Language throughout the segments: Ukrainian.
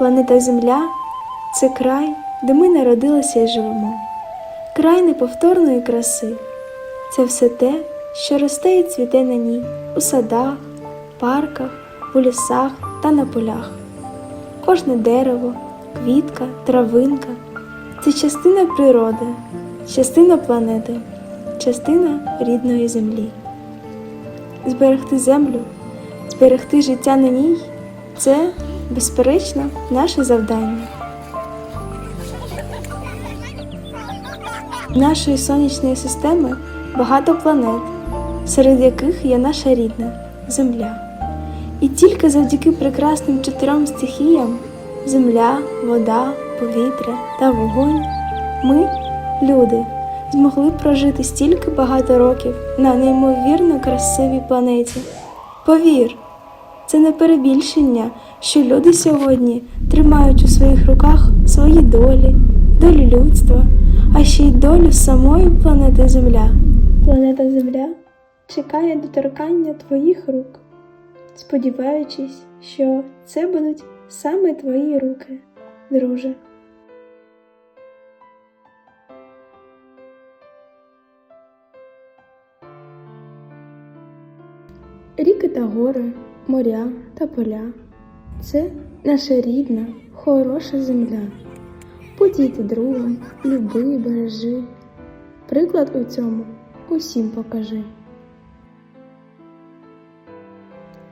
Планета Земля це край, де ми народилися і живемо. Край неповторної краси. Це все те, що росте і цвіте на ній у садах, парках, у лісах та на полях. Кожне дерево, квітка, травинка це частина природи, частина планети, частина рідної землі. Зберегти землю, зберегти життя на ній це, безперечно, наше завдання. Нашої сонячної системи багато планет, серед яких є наша рідна Земля. І тільки завдяки прекрасним чотирьом стихіям земля, вода, повітря та вогонь ми, люди, змогли прожити стільки багато років на неймовірно красивій планеті. Повір, це не перебільшення, що люди сьогодні тримають у своїх руках свої долі, долю людства, а ще й долю самої планети Земля. Планета Земля чекає доторкання твоїх рук, сподіваючись, що це будуть саме твої руки, друже. Ріки та гори, моря та поля це наша рідна, хороша земля. Подійте другом, люби, бережи. Приклад у цьому усім покажи.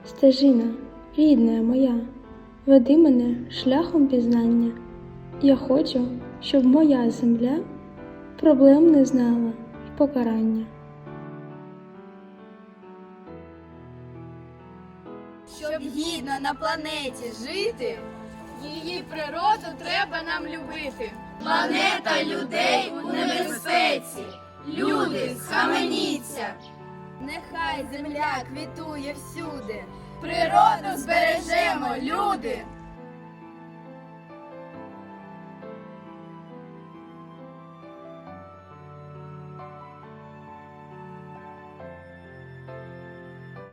Стежина, рідна моя, веди мене шляхом пізнання. Я хочу, щоб моя земля проблем не знала і покарання. Щоб гідно на планеті жити, її природу треба нам любити. Планета людей у небезпеці. Люди, схаменіться. Нехай земля квітує всюди. Природу збережемо, люди.